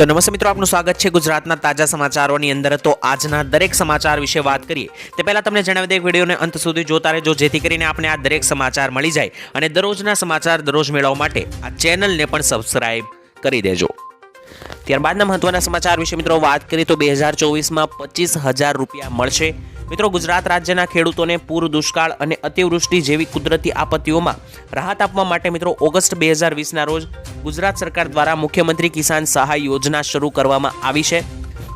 તો નમસ્તે મિત્રો, આપનું સ્વાગત છે ગુજરાતના તાજા સમાચારોની અંદર. તો આજના દરેક સમાચાર વિશે વાત કરીએ, તે પહેલાં તમને જણાવી દે વિડીયોને અંત સુધી જોતા રહેજો, જેથી કરીને આપણે આ દરેક સમાચાર મળી જાય અને દરરોજના સમાચાર દરરોજ મેળવવા માટે આ ચેનલને પણ સબસ્ક્રાઈબ કરી દેજો. ત્યારબાદના મહત્વના સમાચાર વિશે મિત્રો વાત કરીએ તો બે હજાર ચોવીસમાં પચીસ હજાર રૂપિયા મળશે. મિત્રો, ગુજરાત રાજ્યના ખેડૂતોને પૂર, દુષ્કાળ અને અતિવૃષ્ટિ જેવી કુદરતી આપત્તિઓમાં રાહત આપવા માટે મિત્રો, ઓગસ્ટ બે હજાર વીસના રોજ ગુજરાત સરકાર દ્વારા મુખ્યમંત્રી કિસાન સહાય યોજના શરૂ કરવામાં આવી છે.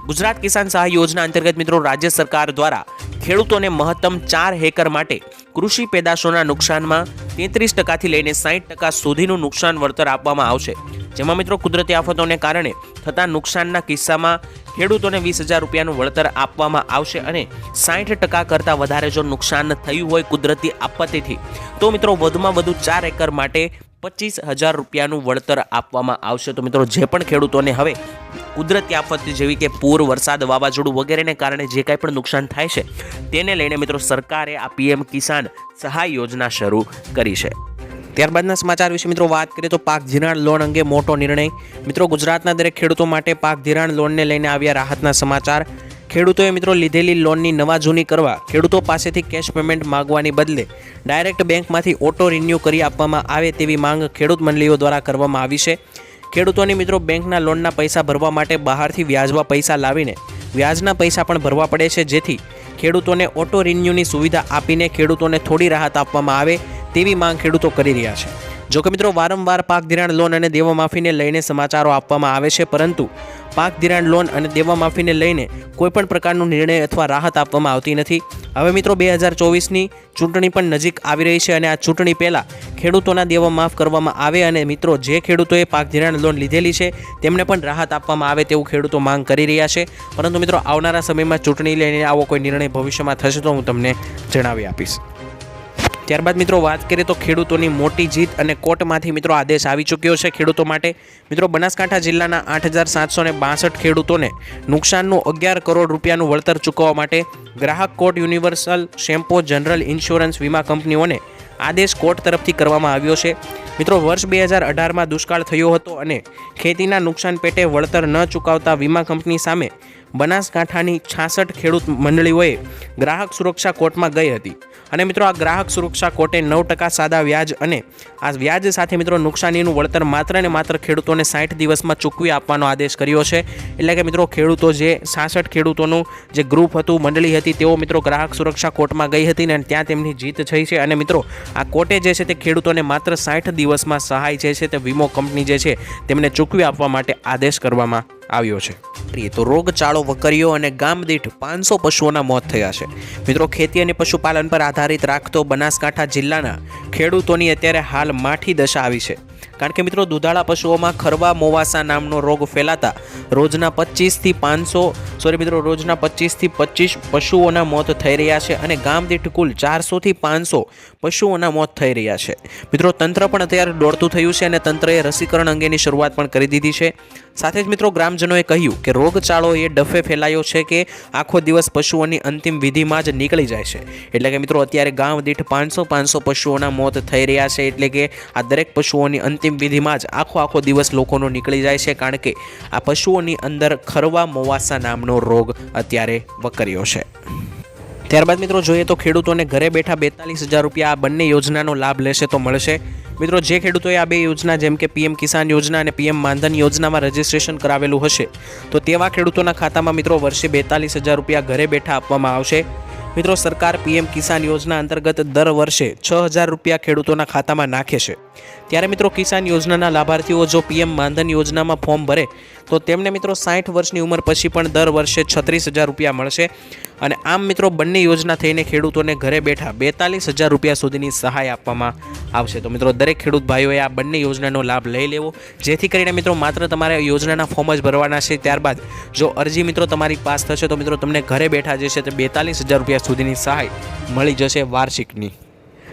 ગુજરાત કિસાન સહાય યોજના અંતર્ગત મિત્રો, રાજ્ય સરકાર દ્વારા ખેડૂતોને મહત્તમ ચાર હેકર માટે કૃષિ પેદાશોના નુકસાનમાં તેત્રીસ ટકાથી લઈને સાઠ ટકા સુધીનું નુકસાન વળતર આપવામાં આવશે. જેમાં મિત્રો કુદરતી આફતોને કારણે થતા નુકસાનના કિસ્સામાં ખેડૂતોને વીસ હજાર રૂપિયાનું વળતર આપવામાં આવશે અને સાઠ ટકા કરતાં વધારે જો નુકસાન થયું હોય કુદરતી આપત્તિથી. તો મિત્રો વધુમાં વધુ ચાર એકર માટે પચીસ હજાર રૂપિયાનું વળતર આપવામાં આવશે. તો મિત્રો જે પણ ખેડૂતોને હવે કુદરતી આફત જેવી કે પૂર, વરસાદ, વાવાઝોડું વગેરેને કારણે જે કાંઈ પણ નુકસાન થાય છે, તેને લઈને મિત્રો સરકારે આ પીએમ કિસાન સહાય યોજના શરૂ કરી છે. ત્યારબાદના સમાચાર વિશે મિત્રો વાત કરીએ તો પાક ધિરાણ લોન અંગે મોટો નિર્ણય. મિત્રો ગુજરાતના દરેક ખેડૂતો માટે પાક ધિરાણ લોનને લઈને આવ્યા રાહતના સમાચાર. ખેડૂતોએ મિત્રો લીધેલી લોનની નવા જૂની કરવા ખેડૂતો પાસેથી કેશ પેમેન્ટ માગવાની બદલે ડાયરેક્ટ બેંકમાંથી ઓટો રિન્યૂ કરી આપવામાં આવે તેવી માંગ ખેડૂત મંડળીઓ દ્વારા કરવામાં આવી છે. ખેડૂતોની મિત્રો બેંકના લોનના પૈસા ભરવા માટે બહારથી વ્યાજમાં પૈસા લાવીને વ્યાજના પૈસા પણ ભરવા પડે છે, જેથી ખેડૂતોને ઓટો રિન્યૂની સુવિધા આપીને ખેડૂતોને થોડી રાહત આપવામાં આવે તેવી માંગ ખેડૂતો કરી રહ્યા છે. જોકે મિત્રો, વારંવાર પાક ધિરાણ લોન અને દેવા માફીને લઈને સમાચારો આપવામાં આવે છે, પરંતુ પાક ધિરાણ લોન અને દેવા માફીને લઈને કોઈપણ પ્રકારનો નિર્ણય અથવા રાહત આપવામાં આવતી નથી. હવે મિત્રો, બે હજાર ચોવીસની ચૂંટણી પણ નજીક આવી રહી છે અને આ ચૂંટણી પહેલાં ખેડૂતોના દેવા માફ કરવામાં આવે અને મિત્રો, જે ખેડૂતોએ પાક ધિરાણ લોન લીધેલી છે, તેમને પણ રાહત આપવામાં આવે તેવું ખેડૂતો માંગ કરી રહ્યા છે. પરંતુ મિત્રો, આવનારા સમયમાં ચૂંટણી લઈને આવો કોઈ નિર્ણય ભવિષ્યમાં થશે તો હું તમને જણાવી આપીશ. ત્યારબાદ મિત્રો વાત કરીએ તો ખેડૂતોની મોટી જીત અને કોર્ટમાંથી મિત્રો આદેશ આવી ચૂક્યો છે ખેડૂતો માટે. મિત્રો બનાસકાંઠા જિલ્લાના આઠ હજાર સાતસો બાસઠ ખેડૂતોને નુકસાનનું અગિયાર કરોડ રૂપિયાનું વળતર ચૂકવવા માટે ગ્રાહક court Universal Sompo General Insurance વીમા કંપનીઓને આદેશ કોર્ટ તરફથી કરવામાં આવ્યો છે. મિત્રો વર્ષ બે હજાર અઢારમાં દુષ્કાળ થયો હતો અને ખેતીના નુકસાન પેટે વળતર ન ચૂકવતા વીમા કંપની સામે બનાસકાંઠાની છાસઠ ખેડૂત મંડળીઓએ ગ્રાહક સુરક્ષા કોર્ટમાં ગઈ હતી. અને મિત્રો, આ ગ્રાહક સુરક્ષા કોર્ટે નવ ટકા સાદા વ્યાજ અને આ વ્યાજ સાથે મિત્રો નુકસાનીનું વળતર માત્ર ને માત્ર ખેડૂતોને સાઠ દિવસમાં ચૂકવી આપવાનો આદેશ કર્યો છે. એટલે કે મિત્રો, ખેડૂતો જે છાસઠ ખેડૂતોનું જે ગ્રુપ હતું, મંડળી હતી, તેઓ મિત્રો ગ્રાહક સુરક્ષા કોર્ટમાં ગઈ હતી ને ત્યાં તેમની જીત થઈ છે. અને મિત્રો, આ કોર્ટે જે છે તે ખેડૂતોને માત્ર સાઠ દિવસમાં સહાય જે છે તે વીમો કંપની જે છે તેમને ચૂકવી આપવા માટે આદેશ કરવામાં આવ્યો છે. તો રોગચાળો વકરીઓ અને ગામ દીઠ પાંચસો પશુઓના મોત થયા છે. મિત્રો, ખેતી અને પશુપાલન પર આધારિત રાખતો બનાસકાંઠા જિલ્લાના ખેડૂતોની અત્યારે હાલ માઠી દશા આવી છે. કારણ કે મિત્રો, દુધાળા પશુઓમાં ખરવા મોવાસા નામનો રોગ ફેલાતા રોજના પચીસથી પાંચસો સોરી મિત્રો, રોજના પચીસથી પચીસ પશુઓના મોત થઈ રહ્યા છે અને ગામ દીઠ કુલ ચારસોથી પાંચસો પશુઓના મોત થઈ રહ્યા છે. મિત્રો, તંત્ર પણ અત્યારે દોડતું થયું છે અને તંત્રએ રસીકરણ અંગેની શરૂઆત પણ કરી દીધી છે. સાથે જ મિત્રો ગ્રામજનોએ કહ્યું કે રોગચાળો એ ડફે ફેલાયો છે કે આખો દિવસ પશુઓની અંતિમ વિધિમાં જ નીકળી જાય છે. એટલે કે મિત્રો અત્યારે ગામ દીઠ પાંચસો પાંચસો પશુઓના મોત થઈ રહ્યા છે. એટલે કે આ દરેક પશુઓની અંતિમ વિધિમાં જ આખો આખો દિવસ લોકોનો નીકળી જાય છે. કારણ કે આ પશુઓની અંદર ખરવા મોવાસા નામનો રોગ અત્યારે વકર્યો છે. ત્યારબાદ મિત્રો જોઈએ તો ખેડૂતોને ઘરે બેઠા બેતાલીસ હજાર રૂપિયા આ બંને યોજનાનો લાભ લેશે તો મળશે. મિત્રો જે ખેડૂતોએ આ બે યોજના જેમ કે પીએમ કિસાન યોજના અને પીએમ માનધન યોજનામાં રજીસ્ટ્રેશન કરાવેલું હશે, તો તેવા ખેડૂતોના ખાતામાં મિત્રો વર્ષે બેતાલીસ હજાર રૂપિયા ઘરે બેઠા આપવામાં આવશે. મિત્રો સરકાર પીએમ કિસાન યોજના અંતર્ગત દર વર્ષે છ હજાર રૂપિયા ખેડૂતોના ખાતામાં નાખે છે. ત્યારે મિત્રો કિસાન યોજનાના લાભાર્થીઓ જો પીએમ માનધન યોજનામાં ફોર્મ ભરે, તો તેમને મિત્રો સાઠ વર્ષની ઉંમર પછી પણ દર વર્ષે છત્રીસ હજાર રૂપિયા મળશે. અને આમ મિત્રો બંને યોજના થઈને ખેડૂતોને ઘરે બેઠા બેતાલીસ હજાર રૂપિયા સુધીની સહાય આપવામાં આવશે. તો મિત્રો દરેક ખેડૂત ભાઈઓએ આ બંને યોજનાનો લાભ લઈ લેવો. જેથી કરીને મિત્રો માત્ર તમારે યોજનાના ફોર્મ જ ભરવાના છે. ત્યારબાદ જો અરજી મિત્રો તમારી પાસ થશે, તો મિત્રો તમને ઘરે બેઠા જે છે તે બેતાલીસ હજાર રૂપિયા સુધીની સહાય મળી જશે વાર્ષિકની.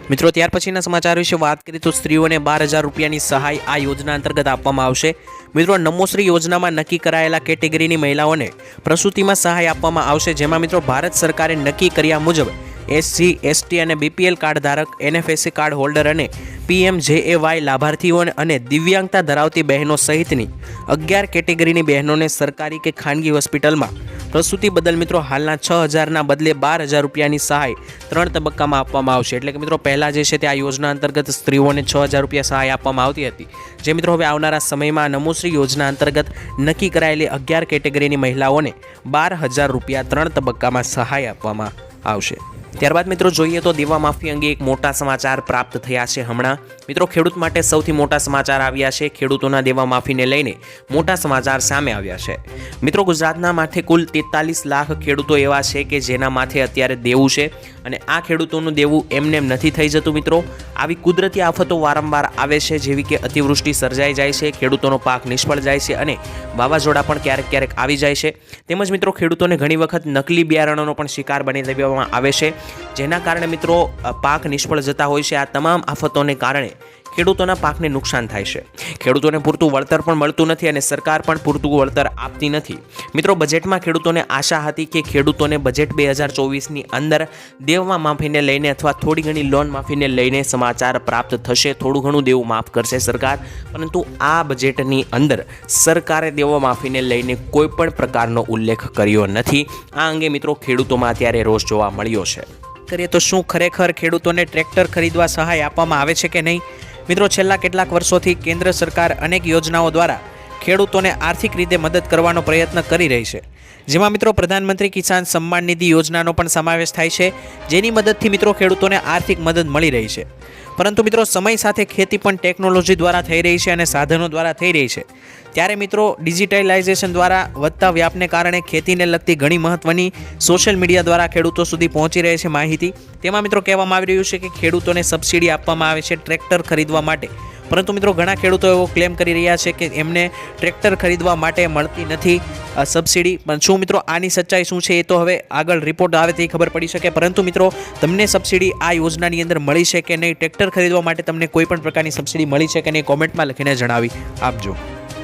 મિત્રો, ત્યાર પછીના સમાચાર વિશે વાત કરીએ તો સ્ત્રીઓને બાર હજાર રૂપિયાની સહાય આ યોજના અંતર્ગત આપવામાં આવશે. મિત્રો, નમોશ્રી યોજનામાં નક્કી કરાયેલા કેટેગરીની મહિલાઓને પ્રસૂતિમાં સહાય આપવામાં આવશે, જેમાં મિત્રો ભારત સરકારે નક્કી કર્યા મુજબ એસસી, એસટી અને બીપીએલ કાર્ડ ધારક, એનએફએસસી કાર્ડ હોલ્ડર અને પીએમ જેએવાય લાભાર્થીઓ અને દિવ્યાંગતા ધરાવતી બહેનો સહિતની અગિયાર કેટેગરીની બહેનોને સરકારી કે ખાનગી હોસ્પિટલમાં પ્રસૂતિ બદલ મિત્રો હાલના છ હજારના બદલે બાર હજાર રૂપિયાની સહાય ત્રણ તબક્કામાં આપવામાં આવશે. એટલે કે મિત્રો પહેલાં જે છે તે આ યોજના અંતર્ગત સ્ત્રીઓને છ હજાર રૂપિયા સહાય આપવામાં આવતી હતી. જે મિત્રો હવે આવનારા સમયમાં નમોશ્રી યોજના અંતર્ગત નક્કી કરાયેલી અગિયાર કેટેગરીની મહિલાઓને બાર હજાર રૂપિયા ત્રણ તબક્કામાં સહાય આપવામાં આવશે. ત્યારબાદ મિત્રો જોઈએ તો દેવા માફી અંગે એક મોટા સમાચાર પ્રાપ્ત થયા છે હમણાં. મિત્રો ખેડૂત માટે સૌથી મોટા સમાચાર આવ્યા છે ખેડૂતોના દેવા માફીને લઈને મોટા સમાચાર સામે આવ્યા છે. મિત્રો ગુજરાતના માથે કુલ તેતાલીસ લાખ ખેડૂતો એવા છે કે જેના માથે અત્યારે દેવું છે. અને આ ખેડૂતોનું દેવું એમને એમ નથી થઈ જતું મિત્રો. આવી કુદરતી આફતો વારંવાર આવે છે, જેવી કે અતિવૃષ્ટિ સર્જાઈ જાય છે, ખેડૂતોનો પાક નિષ્ફળ જાય છે અને વાવાઝોડા પણ ક્યારેક ક્યારેક આવી જાય છે. તેમજ મિત્રો, ખેડૂતોને ઘણી વખત નકલી બિયારણોનો પણ શિકાર બની દેવામાં આવે છે. જેના કારણે મિત્રો પાક નિષ્ફળ જતા હોય છે. આ તમામ આફતોને કારણે ખેડૂતોના પાકને નુકસાન થાય છે. ખેડૂતોને પૂરતું વળતર પણ મળતું નથી અને સરકાર પણ પૂરતું વળતર આપતી નથી. મિત્રો, બજેટમાં ખેડૂતોને આશા હતી કે ખેડૂતોને બજેટ બે હજાર ચોવીસની અંદર દેવમાં માફીને લઈને અથવા થોડી ઘણી લોન માફીને લઈને સમાચાર પ્રાપ્ત થશે. થોડું ઘણું દેવું માફ કરશે સરકાર, પરંતુ આ બજેટની અંદર સરકારે દેવો માફીને લઈને કોઈ પણ પ્રકારનો ઉલ્લેખ કર્યો નથી. આ અંગે મિત્રો, ખેડૂતોમાં અત્યારે રોષ જોવા મળ્યો છે. કરીએ તો શું ખરેખર ખેડૂતોને ટ્રેક્ટર ખરીદવા સહાય આપવામાં આવે છે કે નહીં? મિત્રો, છેલ્લા કેટલાક વર્ષોથી કેન્દ્ર સરકાર અનેક યોજનાઓ દ્વારા ખેડૂતોને આર્થિક રીતે મદદ કરવાનો પ્રયત્ન કરી રહી છે. જેમાં મિત્રો, પ્રધાનમંત્રી કિસાન સન્માન નિધિ યોજનાનો પણ સમાવેશ થાય છે, જેની મદદથી મિત્રો ખેડૂતોને આર્થિક મદદ મળી રહી છે. પરંતુ મિત્રો, સમય સાથે ખેતી પણ ટેકનોલોજી દ્વારા થઈ રહી છે અને સાધનો દ્વારા થઈ રહી છે. ત્યારે મિત્રો, ડિજિટલાઇઝેશન દ્વારા વધતા વ્યાપને કારણે ખેતીને લગતી ઘણી મહત્વની સોશિયલ મીડિયા દ્વારા ખેડૂતો સુધી પહોંચી રહે છે માહિતી. તેમાં મિત્રો, કહેવામાં આવી રહ્યું છે કે ખેડૂતોને સબસિડી આપવામાં આવે છે ટ્રેક્ટર ખરીદવા માટે. પરંતુ મિત્રો, ઘણા ખેડૂતો એવો ક્લેમ કરી રહ્યા છે કે એમને ટ્રેક્ટર ખરીદવા માટે મળતી નથી સબસિડી પણ શું મિત્રો, આની સચ્ચાઈ શું છે એ તો હવે આગળ રિપોર્ટ આવે તે ખબર પડી શકે. પરંતુ મિત્રો, તમને સબસિડી આ યોજનાની અંદર મળી છે કે નહીં? ટ્રેક્ટર ખરીદવા માટે તમને કોઈ પણ પ્રકારની સબસિડી મળી છે કે નહીં? કોમેન્ટમાં લખીને જણાવી આપજો.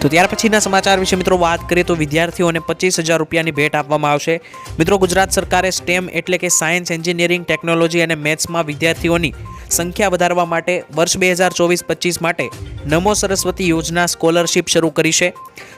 તો ત્યાર પછીના સમાચાર વિશે મિત્રો વાત કરીએ તો વિદ્યાર્થીઓને પચીસ હજાર રૂપિયાની ભેટ આપવામાં આવશે. મિત્રો, ગુજરાત સરકારે સ્ટેમ એટલે કે સાયન્સ, એન્જિનિયરિંગ, ટેકનોલોજી અને મેથ્સમાં વિદ્યાર્થીઓની સંખ્યા વધારવા માટે વર્ષ બે હજાર ચોવીસ પચીસ માટે નમો સરસ્વતી યોજના સ્કોલરશિપ શરૂ કરી છે.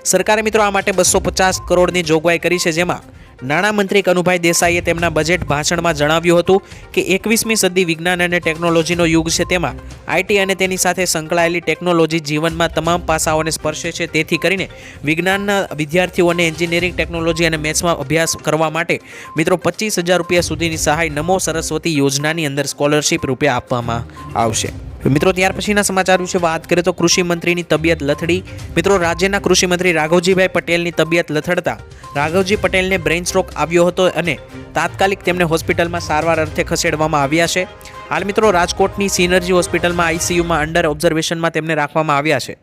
સરકારે મિત્રો આ માટે બસો પચાસ કરોડની જોગવાઈ કરી છે, જેમાં નાણામંત્રી કનુભાઈ દેસાઈએ તેમના બજેટ ભાષણમાં જણાવ્યું હતું કે એકવીસમી સદી વિજ્ઞાન અને ટેકનોલોજીનો યુગ છે તેમાં આઈટી અને તેની સાથે સંકળાયેલી ટેકનોલોજી જીવનમાં તમામ પાસાઓને સ્પર્શે છે. તેથી કરીને વિજ્ઞાનના વિદ્યાર્થીઓને એન્જિનિયરિંગ ટેકનોલોજી અને મેથ્સમાં અભ્યાસ કરવા માટે મિત્રો પચીસ હજાર રૂપિયા સુધીની સહાય નમો સરસ્વતી યોજનાની અંદર સ્કોલરશિપ રૂપિયા આપવામાં આવશે. મિત્રો, ત્યાર પછીના સમાચાર વિશે વાત કરીએ તો કૃષિ મંત્રીની તબિયત લથડી. મિત્રો, રાજ્યના કૃષિ મંત્રી રાઘવજીભાઈ પટેલની તબિયત લથડતા રાઘવજી પટેલને બ્રેઇન સ્ટ્રોક આવ્યો હતો અને તાત્કાલિક તેમને હોસ્પિટલમાં સારવાર અર્થે ખસેડવામાં આવ્યા છે. હાલ મિત્રો, રાજકોટની સિનર્જી હોસ્પિટલમાં આઈસીયુમાં અંડર ઓબ્ઝર્વેશનમાં તેમને રાખવામાં આવ્યા છે.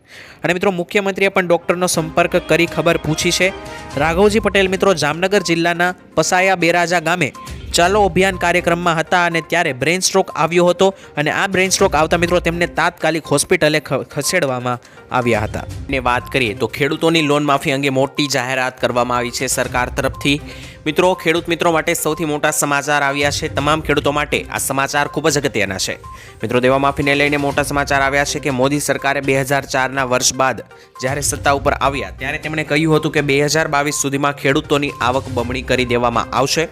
અને મિત્રો, મુખ્યમંત્રીએ પણ ડૉક્ટરનો સંપર્ક કરી ખબર પૂછી છે. રાઘવજી પટેલ મિત્રો, જામનગર જિલ્લાના પસાયા બેરાજા ગામે ચાલો અભિયાન કાર્યક્રમમાં હતા અને ત્યારે બ્રેઇન સ્ટ્રોક આવ્યો હતો અને આ બ્રેઇન સ્ટ્રોક આવતા મિત્રો તેમને તાત્કાલિક હોસ્પિટલે ખસેડવામાં આવ્યા હતા. ને વાત કરીએ તો ખેડૂતોની લોન માફી અંગે મોટી જાહેરાત કરવામાં આવી છે સરકાર તરફથી. મિત્રો, ખેડૂત મિત્રો માટે સૌથી મોટા સમાચાર આવ્યા છે. તમામ ખેડૂતો માટે આ સમાચાર ખૂબ જ અગત્યના છે. મિત્રો, દેવા માફીને લઈને મોટા સમાચાર આવ્યા છે કે મોદી સરકારે બે હજાર ચારના વર્ષ બાદ જ્યારે સત્તા ઉપર આવ્યા ત્યારે તેમણે કહ્યું હતું કે બે હજાર બાવીસ સુધીમાં ખેડૂતોની આવક બમણી કરી દેવામાં આવશે.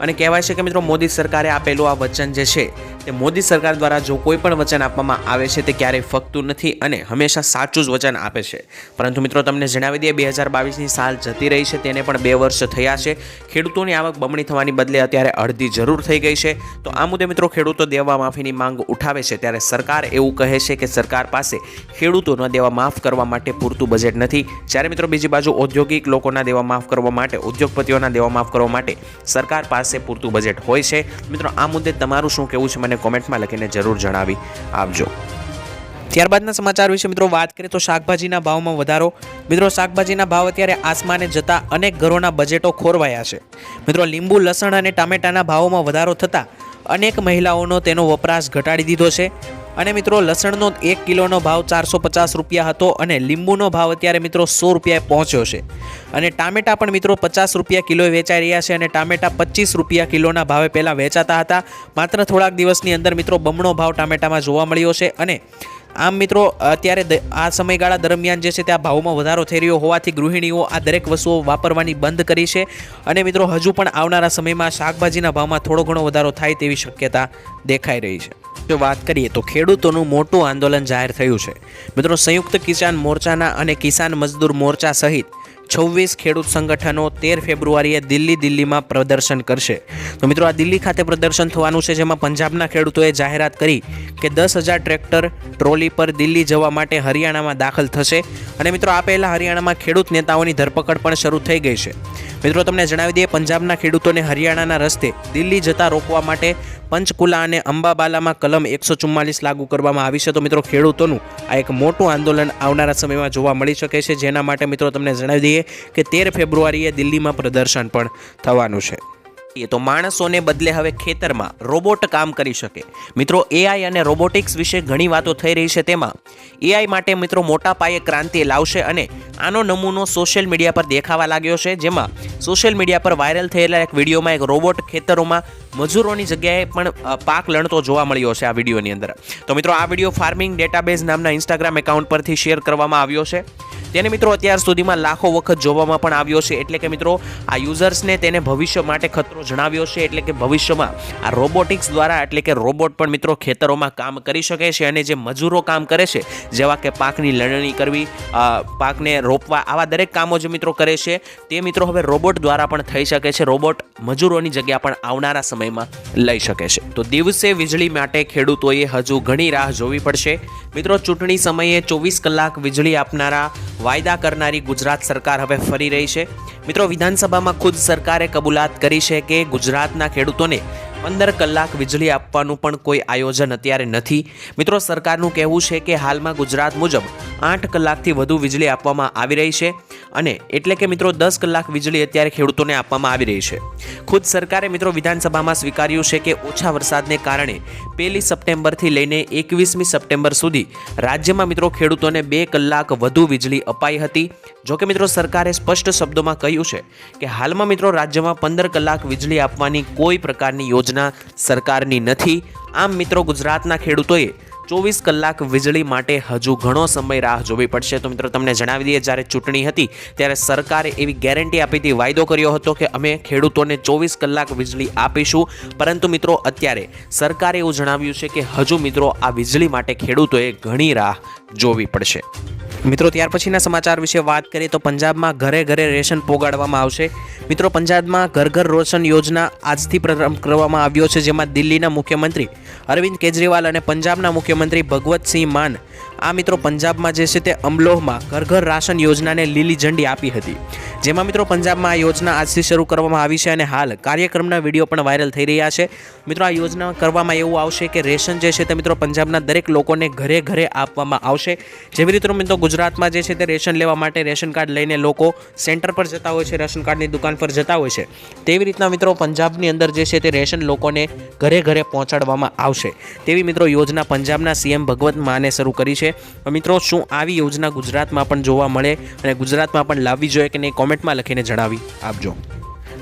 અને કહેવાય છે કે મિત્રો મોદી સરકારે આપેલું આ વચન જે છે તે મોદી સરકાર દ્વારા જો કોઈ પણ વચન આપવામાં આવે છે તે ક્યારેય ફગતું નથી અને હંમેશા સાચું જ વચન આપે છે. પરંતુ મિત્રો તમને જણાવી દઈએ, બે હજાર બાવીસની સાલ જતી રહી છે, તેને પણ બે વર્ષ થયા છે. ખેડૂતોની આવક બમણી થવાની બદલે અત્યારે અડધી જરૂર થઈ ગઈ છે. તો આ મુદ્દે મિત્રો ખેડૂતો દેવા માફીની માંગ ઉઠાવે છે. ત્યારે સરકાર એવું કહે છે કે સરકાર પાસે ખેડૂતોના દેવા માફ કરવા માટે પૂરતું બજેટ નથી. જ્યારે મિત્રો બીજી બાજુ ઔદ્યોગિક લોકોના દેવા માફ કરવા માટે, ઉદ્યોગપતિઓના દેવા માફ કરવા માટે સરકાર પાસે પૂરતું બજેટ હોય છે. મિત્રો આ મુદ્દે તમારું શું કહેવું છે? મને કોમેન્ટમાં લખીને જરૂર જણાવી આપજો. ત્યારબાદના સમાચાર વિશે મિત્રો વાત કરીએ તો શાકભાજીના ભાવમાં વધારો. મિત્રો શાકભાજીના ભાવ અત્યારે આસમાને જતા અનેક ઘરોના બજેટો ખોરવાયા છે. મિત્રો લીંબુ, લસણ અને ટામેટાના ભાવોમાં વધારો થતાં અનેક મહિલાઓનો તેનો વપરાશ ઘટાડી દીધો છે. અને મિત્રો, લસણનો એક કિલોનો ભાવ ચારસો પચાસ રૂપિયા હતો અને લીંબુનો ભાવ અત્યારે મિત્રો સો રૂપિયાએ પહોંચ્યો છે. અને ટામેટા પણ મિત્રો પચાસ રૂપિયા કિલોએ વેચાઈ રહ્યા છે અને ટામેટા પચીસ રૂપિયા કિલોના ભાવે પહેલાં વેચાતા હતા. માત્ર થોડાક દિવસની અંદર મિત્રો બમણો ભાવ ટામેટામાં જોવા મળ્યો છે અને આમ મિત્રો, અત્યારે આ સમયગાળા દરમિયાન જે છે તે આ ભાવમાં વધારો થઈ રહ્યો હોવાથી ગૃહિણીઓ આ દરેક વસ્તુઓ વાપરવાની બંધ કરી છે. અને મિત્રો, હજુ પણ આવનારા સમયમાં શાકભાજીના ભાવમાં થોડો ઘણો વધારો થાય તેવી શક્યતા દેખાઈ રહી છે. જો વાત કરીએ તો ખેડૂતોનું મોટું આંદોલન જાહેર થયું છે. મિત્રો, સંયુક્ત કિસાન મોરચાના અને કિસાન મજદૂર મોરચા સહિત છવ્વીસ ખેડૂત સંગઠનો તેર ફેબ્રુઆરીએ દિલ્હી દિલ્હીમાં પ્રદર્શન કરશે. તો મિત્રો, આ દિલ્હી ખાતે પ્રદર્શન થવાનું છે, જેમાં પંજાબના ખેડૂતોએ જાહેરાત કરી કે દસ હજાર ટ્રેક્ટર, ટ્રોલી પર દિલ્હી જવા માટે હરિયાણામાં દાખલ થશે. અને મિત્રો, આ પહેલાં હરિયાણામાં ખેડૂત નેતાઓની ધરપકડ પણ શરૂ થઈ ગઈ છે. મિત્રો, તમને જણાવી દઈએ, પંજાબના ખેડૂતોને હરિયાણાના રસ્તે દિલ્હી જતા રોકવા માટે પંચકુલા અને અંબાબાલામાં કલમ એકસો ચુમ્માલીસ લાગુ કરવામાં આવી છે. તો મિત્રો, ખેડૂતોનું આ એક મોટું આંદોલન આવનારા સમયમાં જોવા મળી શકે છે. જેના માટે મિત્રો, તમને જણાવી દઈએ કે તેર ફેબ્રુઆરીએ દિલ્હીમાં પ્રદર્શન પણ થવાનું છે. તો માણસોને બદલે હવે ખેતરમાં રોબોટ કામ કરી શકે. મિત્રો એઆઈ અને રોબોટિક્સ વિશે ઘણી વાતો થઈ રહી છે તેમાં. એઆઈ માટે મિત્રો મોટા પાયે ક્રાંતિ લાવશે અને આનો નમૂનો સોશિયલ મીડિયા પર દેખાવા લાગ્યો છે. જેમાં સોશિયલ મીડિયા પર વાયરલ થયેલા એક વિડીયોમાં એક રોબોટ ખેતરોમાં મજૂરોની જગ્યાએ પણ પાક લણતો જોવા મળ્યો છે આ વિડીયોની અંદર. તો મિત્રો, આ વીડિયો ફાર્મિંગ ડેટાબેઝ નામના ઇન્સ્ટાગ્રામ એકાઉન્ટ પરથી શેર કરવામાં આવ્યો છે. તેને મિત્રો અત્યાર સુધીમાં લાખો વખત જોવામાં પણ આવ્યો છે. એટલે કે મિત્રો, આ યુઝર્સને તેને ભવિષ્ય માટે ખતરો જણાવ્યો છે. એટલે કે ભવિષ્યમાં આ રોબોટિક્સ દ્વારા, એટલે કે રોબોટ પણ મિત્રો ખેતરોમાં કામ કરી શકે છે અને જે મજૂરો કામ કરે છે, જેવા કે પાકની લણણી કરવી પાકને રોપવા, આવા દરેક કામો જે મિત્રો કરે છે, તે મિત્રો હવે રોબોટ દ્વારા પણ થઈ શકે છે. રોબોટ મજૂરોની જગ્યા પણ આવનારા સમયમાં લઈ શકે છે. તો દિવસે વીજળી માટે ખેડૂતોએ હજુ ઘણી રાહ જોવી પડશે. મિત્રો, ચૂંટણી સમયે ચોવીસ કલાક વીજળી આપનારા, વાયદા કરનારી ગુજરાત સરકાર હવે ફરી રહી છે. મિત્રો, વિધાનસભામાં ખુદ સરકારે કબૂલાત કરી છે કે ગુજરાતના ખેડૂતોને પંદર કલાક વીજળી આપવાનું પણ કોઈ આયોજન અત્યારે નથી. મિત્રો, સરકારનું કહેવું છે કે હાલમાં ગુજરાત મુજબ આઠ કલાકથી વધુ વીજળી આપવામાં આવી રહી છે અને એટલે કે મિત્રો, દસ કલાક વીજળી અત્યારે ખેડૂતોને આપવામાં આવી રહી છે. ખુદ સરકારે મિત્રો, વિધાનસભામાં સ્વીકાર્યું છે કે ઓછા વરસાદને કારણે પહેલી સપ્ટેમ્બરથી લઈને એકવીસમી સપ્ટેમ્બર સુધી રાજ્યમાં મિત્રો, ખેડૂતોને બે કલાક વધુ વીજળી અપાઈ હતી. જોકે મિત્રો, સરકારે સ્પષ્ટ શબ્દોમાં કહ્યું છે કે હાલમાં મિત્રો, રાજ્યમાં પંદર કલાક વીજળી આપવાની કોઈ પ્રકારની યોજના સરકારની નથી. આમ મિત્રો ગુજરાતના ખેડૂતોએ ચોવીસ કલાક વીજળી માટે હજુ ઘણો સમય રાહ જોવી પડશે. તો મિત્રો તમને જણાવી દઈએ, જ્યારે ચૂંટણી હતી, ત્યારે સરકારે એવી ગેરંટી આપી હતી, વાયદો કર્યો હતો કે અમે ખેડૂતોને ચોવીસ કલાક વીજળી આપીશું. પરંતુ મિત્રો અત્યારે સરકારે એવું જણાવ્યું છે કે હજુ મિત્રો આ વીજળી માટે ખેડૂતોએ ઘણી રાહ જોવી પડશે. મિત્રો, ત્યાર પછીના સમાચાર વિશે વાત કરીએ તો પંજાબમાં ઘરે ઘરે રેશન પોગાડવામાં આવશે. મિત્રો, પંજાબમાં ઘર ઘર રોશન યોજના આજથી પ્રારંભ કરવામાં આવ્યો છે, જેમાં દિલ્હીના મુખ્યમંત્રી અરવિંદ કેજરીવાલ અને પંજાબના મુખ્યમંત્રી ભગવતસિંહ માન આ મિત્રો પંજાબમાં જે છે તે અમલોહમાં ઘર ઘર રાશન યોજનાને લીલી ઝંડી આપી હતી. જેમાં મિત્રો પંજાબમાં આ યોજના આજથી શરૂ કરવામાં આવી છે અને હાલ કાર્યક્રમના વીડિયો પણ વાયરલ થઈ રહ્યા છે. મિત્રો આ યોજના કરવામાં એવું આવશે કે રેશન જે છે તે મિત્રો પંજાબના દરેક લોકોને ઘરે ઘરે આપવામાં આવશે. જેવી રીતે મિત્રો ગુજરાતમાં જે છે તે રેશન લેવા માટે રેશન કાર્ડ લઈને લોકો સેન્ટર પર જતા હોય છે, રેશન કાર્ડની દુકાન પર જતા હોય છે. તેવી રીતના મિત્રો પંજાબની અંદર જે છે તે રેશન લોકોને ઘરે ઘરે પહોંચાડવામાં આવશે. તેવી મિત્રો યોજના પંજાબના સીએમ ભગવત માને શરૂ કરી છે. મિત્રો શું આવી યોજના ગુજરાતમાં પણ જોવા મળે અને ગુજરાતમાં પણ લાવવી જોઈએ કે નહીં કોમેન્ટમાં લખીને જણાવી. આપજો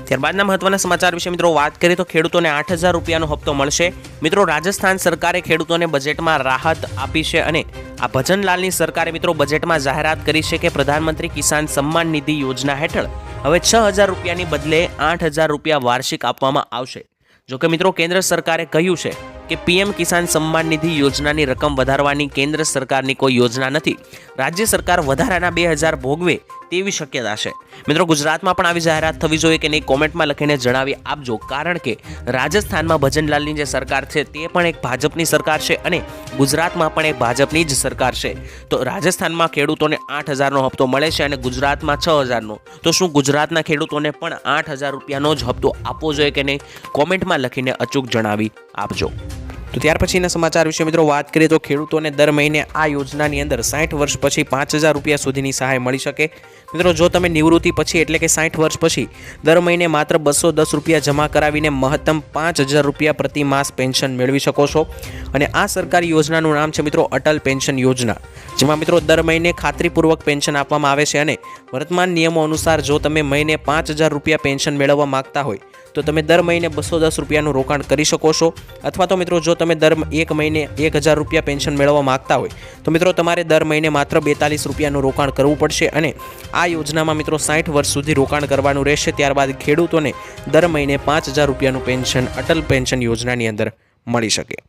ત્યારબાદના મહત્વના સમાચાર વિશે મિત્રો વાત કરીએ તો ખેડૂતોને આઠ હજાર રૂપિયાનો હપ્તો મળશે. મિત્રો રાજસ્થાન સરકારે ખેડૂતોને બજેટમાં રાહત આપી છે અને આ ભજનલાલની સરકારે મિત્રો બજેટમાં જાહેરાત કરી છે કે પ્રધાનમંત્રી કિસાન સન્માન નિધિ યોજના હેઠળ હવે છ હજાર રૂપિયાની બદલે આઠ હજાર રૂપિયા વાર્ષિક આપવામાં આવશે. જોકે મિત્રો કેન્દ્ર સરકારે કહ્યું છે કે પીએમ કિસાન સન્માન નિધિ યોજનાની રકમ વધારવાની કેન્દ્ર સરકારની કોઈ યોજના નથી. રાજ્ય સરકાર વધારાના બે હજાર ભોગવે તેવી શક્યતા છે. મિત્રો, ગુજરાતમાં પણ આવી જાહેરાત થવી જોઈએ કે નહીં, કોમેન્ટમાં લખીને જણાવી આપજો. કારણ કે રાજસ્થાનમાં ભજનલાલની જે સરકાર છે, તે પણ એક ભાજપની સરકાર છે અને ગુજરાતમાં પણ એક ભાજપની જ સરકાર છે. તો રાજસ્થાનમાં ખેડૂતોને આઠ હજારનો હપ્તો મળે છે અને ગુજરાતમાં છ હજારનો. તો શું ગુજરાતના ખેડૂતોને પણ આઠ હજાર રૂપિયાનો જ હપ્તો આપવો જોઈએ કે નહીં? કોમેન્ટમાં લખીને અચૂક જણાવી આપજો. તો ત્યાર પછીના સમાચાર વિશે મિત્રો વાત કરીએ તો ખેડૂતોને દર મહિને આ યોજનાની અંદર સાઠ વર્ષ પછી પાંચ હજાર રૂપિયા સુધીની સહાય મળી શકે. મિત્રો, જો તમે નિવૃત્તિ પછી એટલે કે સાઠ વર્ષ પછી દર મહિને માત્ર બસો દસ રૂપિયા જમા કરાવીને મહત્તમ પાંચ હજાર રૂપિયા પ્રતિ માસ પેન્શન મેળવી શકો છો. અને આ સરકારી યોજનાનું નામ છે મિત્રો અટલ પેન્શન યોજના, જેમાં મિત્રો દર મહિને ખાતરીપૂર્વક પેન્શન આપવામાં આવે છે અને વર્તમાન નિયમો અનુસાર જો તમે મહિને પાંચ હજાર રૂપિયા પેન્શન મેળવવા માગતા હોય તો તમે દર મહિને બસો દસ રૂપિયાનું રોકાણ કરી શકો છો. અથવા તો મિત્રો, જો તમે દર એક મહિને એક હજાર રૂપિયા પેન્શન મેળવવા માગતા હોય, તો મિત્રો, તમારે દર મહિને માત્ર બેતાલીસ રૂપિયાનું રોકાણ કરવું પડશે અને આ યોજનામાં મિત્રો, સાઠ વર્ષ સુધી રોકાણ કરવાનું રહેશે. ત્યારબાદ ખેડૂતોને દર મહિને પાંચ હજાર રૂપિયાનું પેન્શન, અટલ પેન્શન યોજનાની અંદર મળી શકે.